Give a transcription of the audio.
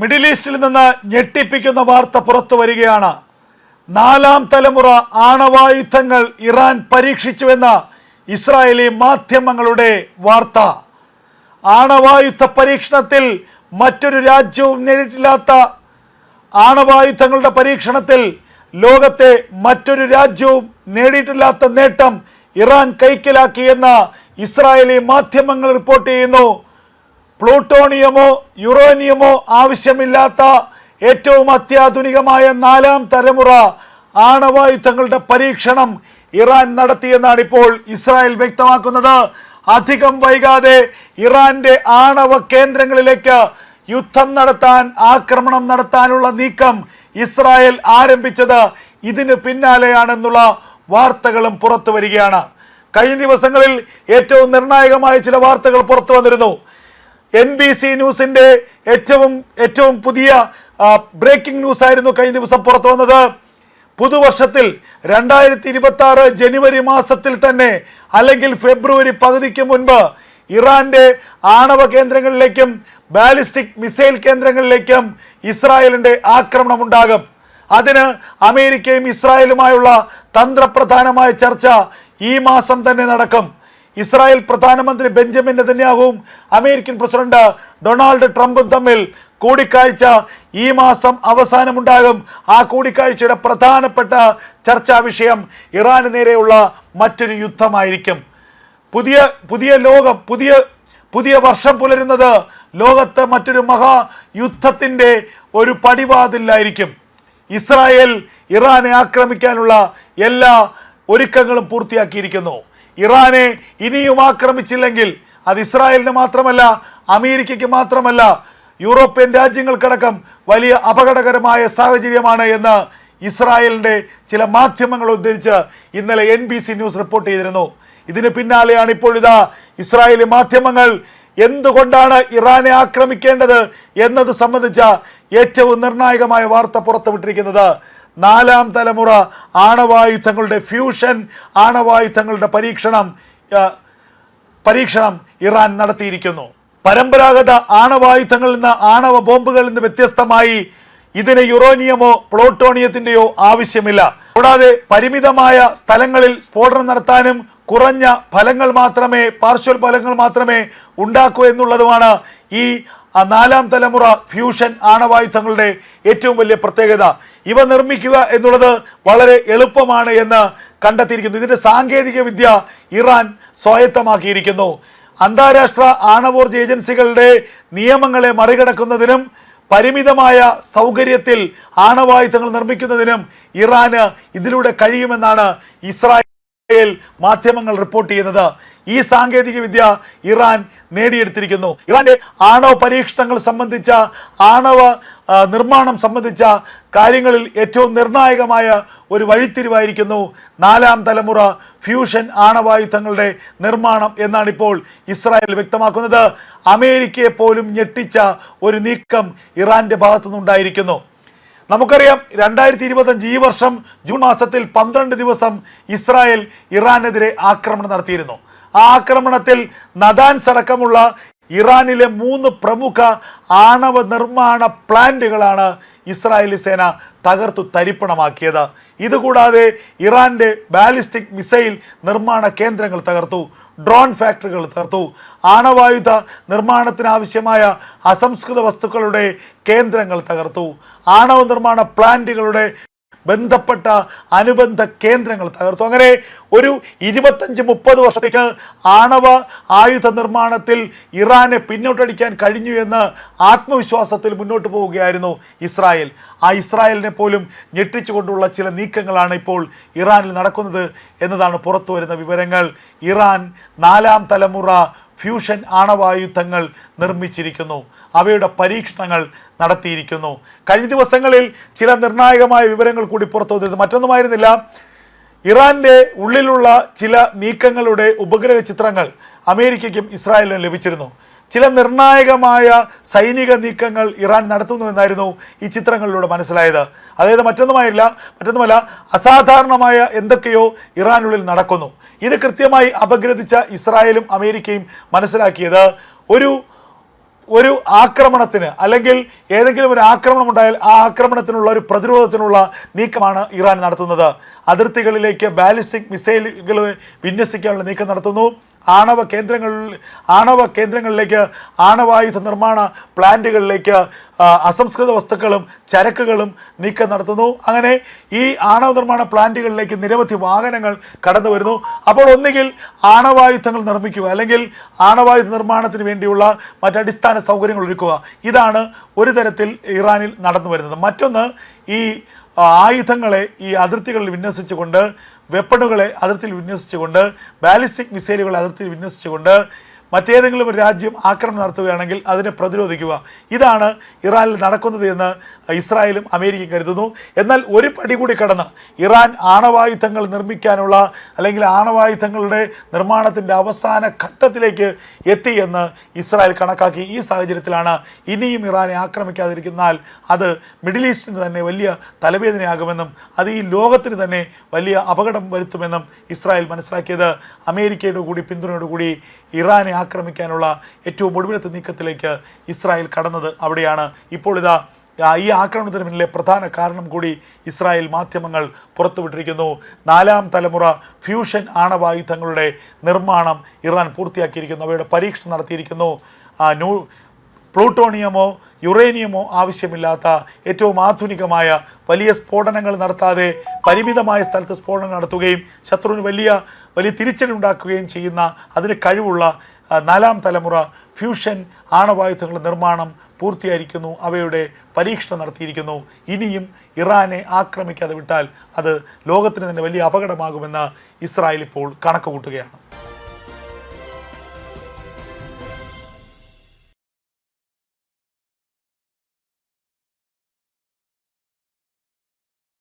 Middle ഈസ്റ്റിൽ നിന്ന് ഞെട്ടിപ്പിക്കുന്ന വാർത്ത പുറത്തു വരികയാണ്. നാലാം തലമുറ ആണവായുധങ്ങൾ ഇറാൻ പരീക്ഷിച്ചുവെന്ന ഇസ്രായേലി മാധ്യമങ്ങളുടെ വാർത്ത. ആണവായുധ പരീക്ഷണത്തിൽ മറ്റൊരു രാജ്യവും നേരിട്ടില്ലാത്ത ആണവായുധങ്ങളുടെ പരീക്ഷണത്തിൽ ലോകത്തെ മറ്റൊരു രാജ്യവും നേടിയിട്ടില്ലാത്ത നേട്ടം ഇറാൻ കൈക്കലാക്കിയെന്ന് ഇസ്രായേലി മാധ്യമങ്ങൾ റിപ്പോർട്ട് ചെയ്യുന്നു. പ്ലൂട്ടോണിയമോ യുറേനിയമോ ആവശ്യമില്ലാത്ത ഏറ്റവും അത്യാധുനികമായ നാലാം തലമുറ ആണവായുധങ്ങളുടെ പരീക്ഷണം ഇറാൻ നടത്തിയെന്നാണ് ഇപ്പോൾ ഇസ്രായേൽ വ്യക്തമാക്കുന്നത്. അധികം വൈകാതെ ഇറാന്റെ ആണവ കേന്ദ്രങ്ങളിലേക്ക് യുദ്ധം നടത്താൻ ആക്രമണം നടത്താനുള്ള നീക്കം ഇസ്രായേൽ ആരംഭിച്ചത് ഇതിന് പിന്നാലെയാണെന്നുള്ള വാർത്തകളും പുറത്തു വരികയാണ് കഴിഞ്ഞ ദിവസങ്ങളിൽ ഏറ്റവും നിർണായകമായ ചില വാർത്തകൾ പുറത്തു വന്നിരുന്നു എൻ ബി സി ന്യൂസിന്റെ ഏറ്റവും ഏറ്റവും പുതിയ ബ്രേക്കിംഗ് ന്യൂസ് ആയിരുന്നു കഴിഞ്ഞ ദിവസം പുറത്തു വന്നത്. പുതുവർഷത്തിൽ രണ്ടായിരത്തി ഇരുപത്തി ആറ് ജനുവരി മാസത്തിൽ തന്നെ അല്ലെങ്കിൽ ഫെബ്രുവരി പകുതിക്ക് മുൻപ് ഇറാന്റെ ആണവ കേന്ദ്രങ്ങളിലേക്കും ബാലിസ്റ്റിക് മിസൈൽ കേന്ദ്രങ്ങളിലേക്കും ഇസ്രായേലിന്റെ ആക്രമണം ഉണ്ടാകും. അതിന് അമേരിക്കയും ഇസ്രായേലുമായുള്ള തന്ത്രപ്രധാനമായ ചർച്ച ഈ മാസം തന്നെ നടക്കും. ഇസ്രായേൽ പ്രധാനമന്ത്രി ബെഞ്ചമിൻ നെതന്യാഹുവും അമേരിക്കൻ പ്രസിഡന്റ് ഡൊണാൾഡ് ട്രംപും തമ്മിൽ കൂടിക്കാഴ്ച ഈ മാസം അവസാനമുണ്ടാകും. ആ കൂടിക്കാഴ്ചയുടെ പ്രധാനപ്പെട്ട ചർച്ചാ വിഷയം ഇറാന് നേരെയുള്ള മറ്റൊരു യുദ്ധമായിരിക്കും. പുതിയ പുതിയ ലോകം പുതിയ പുതിയ വർഷം പുലരുന്നത് ലോകത്തെ മറ്റൊരു മഹാ മഹായുദ്ധത്തിന്റെ ഒരു പടിവാതിലായിരിക്കും. ഇസ്രായേൽ ഇറാനെ ആക്രമിക്കാനുള്ള എല്ലാ ഒരുക്കങ്ങളും പൂർത്തിയാക്കിയിരിക്കുന്നു. ഇറാനെ ഇനിയും ആക്രമിച്ചില്ലെങ്കിൽ അത് ഇസ്രായേലിന് മാത്രമല്ല അമേരിക്കയ്ക്ക് മാത്രമല്ല യൂറോപ്യൻ രാജ്യങ്ങൾക്കടക്കം വലിയ അപകടകരമായ സാഹചര്യമാണ് എന്ന് ഇസ്രായേലിന്റെ ചില മാധ്യമങ്ങൾ ഉദ്ധരിച്ച് ഇന്നലെ N B C news report ചെയ്തിരുന്നു. ഇതിന് പിന്നാലെയാണ് ഇപ്പോഴിതാ ഇസ്രായേലി മാധ്യമങ്ങൾ എന്തുകൊണ്ടാണ് ഇറാനെ ആക്രമിക്കേണ്ടത് എന്നത് സംബന്ധിച്ച ഏറ്റവും നിർണായകമായ വാർത്ത പുറത്തുവിട്ടിരിക്കുന്നത്. നാലാം തലമുറ ആണവായുധങ്ങളുടെ ഫ്യൂഷൻ ആണവായുധങ്ങളുടെ പരീക്ഷണം പരീക്ഷണം ഇറാൻ നടത്തിയിരിക്കുന്നു. പരമ്പരാഗത ആണവായുധങ്ങളിൽ നിന്ന് ആണവ ബോംബുകളിൽ നിന്ന് വ്യത്യസ്തമായി ഇതിന് യുറോനിയമോ പ്ലോട്ടോണിയത്തിന്റെയോ ആവശ്യമില്ല. കൂടാതെ പരിമിതമായ സ്ഥലങ്ങളിൽ സ്ഫോടനം നടത്താനും കുറഞ്ഞ ഫലങ്ങൾ മാത്രമേ പാർശ്വൽ ഫലങ്ങൾ മാത്രമേ ഉണ്ടാക്കൂ എന്നുള്ളതുമാണ് ഈ നാലാം തലമുറ ഫ്യൂഷൻ ആണവായുധങ്ങളുടെ ഏറ്റവും വലിയ പ്രത്യേകത. ഇവ നിർമ്മിക്കുക എന്നുള്ളത് വളരെ എളുപ്പമാണ് എന്ന് കണ്ടെത്തിയിരിക്കുന്നു. ഇതിന്റെ സാങ്കേതിക വിദ്യ ഇറാൻ സ്വായത്തമാക്കിയിരിക്കുന്നു. അന്താരാഷ്ട്ര ആണവോർജ ഏജൻസികളുടെ നിയമങ്ങളെ മറികടക്കുന്നതിനും പരിമിതമായ സൗകര്യത്തിൽ ആണവായുധങ്ങൾ നിർമ്മിക്കുന്നതിനും ഇറാന് ഇതിലൂടെ കഴിയുമെന്നാണ് ഇസ്രായേൽ മാധ്യമങ്ങൾ റിപ്പോർട്ട് ചെയ്യുന്നത്. ഈ സാങ്കേതികവിദ്യ ഇറാൻ നേടിയെടുത്തിരിക്കുന്നു. ഇറാന്റെ ആണവ പരീക്ഷണങ്ങൾ സംബന്ധിച്ച ആണവ നിർമ്മാണം സംബന്ധിച്ച കാര്യങ്ങളിൽ ഏറ്റവും നിർണായകമായ ഒരു വഴിത്തിരിവായിരിക്കുന്നു നാലാം തലമുറ ഫ്യൂഷൻ ആണവായുധങ്ങളുടെ നിർമ്മാണം എന്നാണ് ഇപ്പോൾ ഇസ്രായേൽ വ്യക്തമാക്കുന്നത്. അമേരിക്കയെ പോലും ഞെട്ടിച്ച ഒരു നീക്കം ഇറാന്റെ ഭാഗത്തുനിന്നുണ്ടായിരിക്കുന്നു. നമുക്കറിയാം രണ്ടായിരത്തി ഇരുപത്തഞ്ച് ഈ വർഷം ജൂൺ മാസത്തിൽ പന്ത്രണ്ട് ദിവസം ഇസ്രായേൽ ഇറാനെതിരെ ആക്രമണം നടത്തിയിരുന്നു. ആക്രമണത്തിൽ നദാൻ സടക്കമുള്ള ഇറാനിലെ മൂന്ന് പ്രമുഖ ആണവ നിർമ്മാണ പ്ലാന്റുകളാണ് ഇസ്രായേലി സേന തകർത്തു തരിപ്പണമാക്കിയത്. ഇതുകൂടാതെ ഇറാന്റെ ബാലിസ്റ്റിക് മിസൈൽ നിർമ്മാണ കേന്ദ്രങ്ങൾ തകർത്തു ഡ്രോൺ ഫാക്ടറികൾ തകർത്തു. ആണവായുധ നിർമ്മാണത്തിനാവശ്യമായ അസംസ്കൃത വസ്തുക്കളുടെ കേന്ദ്രങ്ങൾ തകർത്തു. ആണവ നിർമ്മാണ പ്ലാന്റുകളുടെ ബന്ധപ്പെട്ട അനുബന്ധ കേന്ദ്രങ്ങൾ തകർത്തു. അങ്ങനെ ഒരു ഇരുപത്തഞ്ച് മുപ്പത് വർഷത്തേക്ക് ആണവ ആയുധ നിർമ്മാണത്തിൽ ഇറാനെ പിന്നോട്ടടിക്കാൻ കഴിഞ്ഞു എന്ന് ആത്മവിശ്വാസത്തിൽ മുന്നോട്ട് പോവുകയായിരുന്നു ഇസ്രായേൽ. ആ ഇസ്രായേലിനെ പോലും ഞെട്ടിച്ചുകൊണ്ടുള്ള ചില നീക്കങ്ങളാണ് ഇപ്പോൾ ഇറാനിൽ നടക്കുന്നത് എന്നതാണ് പുറത്തു വരുന്ന വിവരങ്ങൾ. ഇറാൻ നാലാം തലമുറ ഫ്യൂഷൻ ആണവായുധങ്ങൾ നിർമ്മിച്ചിരിക്കുന്നു. അവയുടെ പരീക്ഷണങ്ങൾ നടത്തിയിരിക്കുന്നു. കഴിഞ്ഞ ദിവസങ്ങളിൽ ചില നിർണായകമായ വിവരങ്ങൾ കൂടി പുറത്തു വന്നിരുന്നു. മറ്റൊന്നുമായിരുന്നില്ല ഇറാന്റെ ഉള്ളിലുള്ള ചില നീക്കങ്ങളുടെ ഉപഗ്രഹ ചിത്രങ്ങൾ അമേരിക്കയ്ക്കും ഇസ്രായേലിനും ലഭിച്ചിരുന്നു. ചില നിർണായകമായ സൈനിക നീക്കങ്ങൾ ഇറാൻ നടത്തുന്നുവെന്നായിരുന്നു ഈ ചിത്രങ്ങളിലൂടെ മനസ്സിലായത്. അതായത് മറ്റൊന്നുമായില്ല മറ്റൊന്നുമല്ല അസാധാരണമായ എന്തൊക്കെയോ ഇറാനുള്ളിൽ നടക്കുന്നു. ഇത് കൃത്യമായി അപഗ്രഥിച്ച ഇസ്രായേലും അമേരിക്കയും മനസ്സിലാക്കിയത് ഒരു ഒരു ആക്രമണത്തിന് അല്ലെങ്കിൽ ഏതെങ്കിലും ഒരു ആക്രമണം ഉണ്ടായാൽ ആ ആക്രമണത്തിനുള്ള ഒരു പ്രതിരോധത്തിനുള്ള നീക്കമാണ് ഇറാൻ നടത്തുന്നത്. അതിർത്തികളിലേക്ക് ബാലിസ്റ്റിക് മിസൈലുകൾ വിന്യസിക്കാനുള്ള നീക്കം നടത്തുന്നു. ആണവ കേന്ദ്രങ്ങളിൽ ആണവ കേന്ദ്രങ്ങളിലേക്ക് ആണവായുധ നിർമ്മാണ പ്ലാന്റുകളിലേക്ക് അസംസ്കൃത വസ്തുക്കളും ചരക്കുകളും നീക്കം നടത്തുന്നു. അങ്ങനെ ഈ ആണവ നിർമ്മാണ പ്ലാന്റുകളിലേക്ക് നിരവധി വാഹനങ്ങൾ കടന്നു വരുന്നു. അപ്പോൾ ഒന്നുകിൽ ആണവായുധങ്ങൾ നിർമ്മിക്കുക അല്ലെങ്കിൽ ആണവായുധ നിർമ്മാണത്തിന് വേണ്ടിയുള്ള മറ്റടിസ്ഥാന സൗകര്യങ്ങൾ ഒരുക്കുക. ഇതാണ് ഒരു തരത്തിൽ ഇറാനിൽ നടന്നു വരുന്നത്. മറ്റൊന്ന് ഈ ആയുധങ്ങളെ ഈ അതിർത്തികളിൽ വിന്യസിച്ചുകൊണ്ട് വെപ്പണുകളെ അതിർത്തിയിൽ വിന്യസിച്ചുകൊണ്ട് ബാലിസ്റ്റിക് മിസൈലുകളെ അതിർത്തിയിൽ വിന്യസിച്ചുകൊണ്ട് മറ്റേതെങ്കിലും ഒരു രാജ്യം ആക്രമണം നടത്തുകയാണെങ്കിൽ അതിനെ പ്രതിരോധിക്കുക. ഇതാണ് ഇറാനിൽ നടക്കുന്നത് എന്ന് ഇസ്രായേലും അമേരിക്കയും കരുതുന്നു. എന്നാൽ ഒരു പടി കൂടി കടന്ന് ഇറാൻ ആണവായുധങ്ങൾ നിർമ്മിക്കാനുള്ള അല്ലെങ്കിൽ ആണവായുധങ്ങളുടെ നിർമ്മാണത്തിന്റെ അവസാന ഘട്ടത്തിലേക്ക് എത്തി എന്ന് ഇസ്രായേൽ കണക്കാക്കി. ഈ സാഹചര്യത്തിലാണ് ഇനിയും ഇറാനെ ആക്രമിക്കാതിരിക്കുന്നാൽ അത് മിഡിൽ ഈസ്റ്റിന് തന്നെ വലിയ തലവേദനയാകുമെന്നും അത് ഈ ലോകത്തിന് തന്നെ വലിയ അപകടം വരുത്തുമെന്നും ഇസ്രായേൽ മനസ്സിലാക്കിയത്. അമേരിക്കയുടെ കൂടി പിന്തുണയോടുകൂടി ഇറാനെ ആക്രമിക്കാനുള്ള ഏറ്റവും ഒടുവിലത്തെ നീക്കത്തിലേക്ക് ഇസ്രായേൽ കടന്നത് അവിടെയാണ്. ഇപ്പോൾ ഇതാ ഈ ആക്രമണത്തിന് പിന്നിലെ പ്രധാന കാരണം കൂടി ഇസ്രായേൽ മാധ്യമങ്ങൾ പുറത്തുവിട്ടിരിക്കുന്നു. നാലാം തലമുറ ഫ്യൂഷൻ ആണവായുധങ്ങളുടെ നിർമ്മാണം ഇറാൻ പൂർത്തിയാക്കിയിരിക്കുന്നു. അവയുടെ പരീക്ഷണം നടത്തിയിരിക്കുന്നു. ന്യൂ പ്ലൂട്ടോണിയമോ യുറേനിയമോ ആവശ്യമില്ലാത്ത ഏറ്റവും ആധുനികമായ വലിയ സ്ഫോടനങ്ങൾ നടത്താതെ പരിമിതമായ സ്ഥലത്ത് സ്ഫോടനം നടത്തുകയും ശത്രുവിന് വലിയ വലിയ തിരിച്ചടി ഉണ്ടാക്കുകയും ചെയ്യുന്ന അതിന് കഴിവുള്ള നാലാം തലമുറ ഫ്യൂഷൻ ആണവായുധങ്ങളുടെ നിർമ്മാണം പൂർത്തിയായിരിക്കുന്നു. അവയുടെ പരീക്ഷണം നടത്തിയിരിക്കുന്നു. ഇനിയും ഇറാനെ ആക്രമിക്കാതെ വിട്ടാൽ അത് ലോകത്തിന് തന്നെ വലിയ അപകടമാകുമെന്ന് ഇസ്രായേൽ ഇപ്പോൾ കണക്ക് കൂട്ടുകയാണ്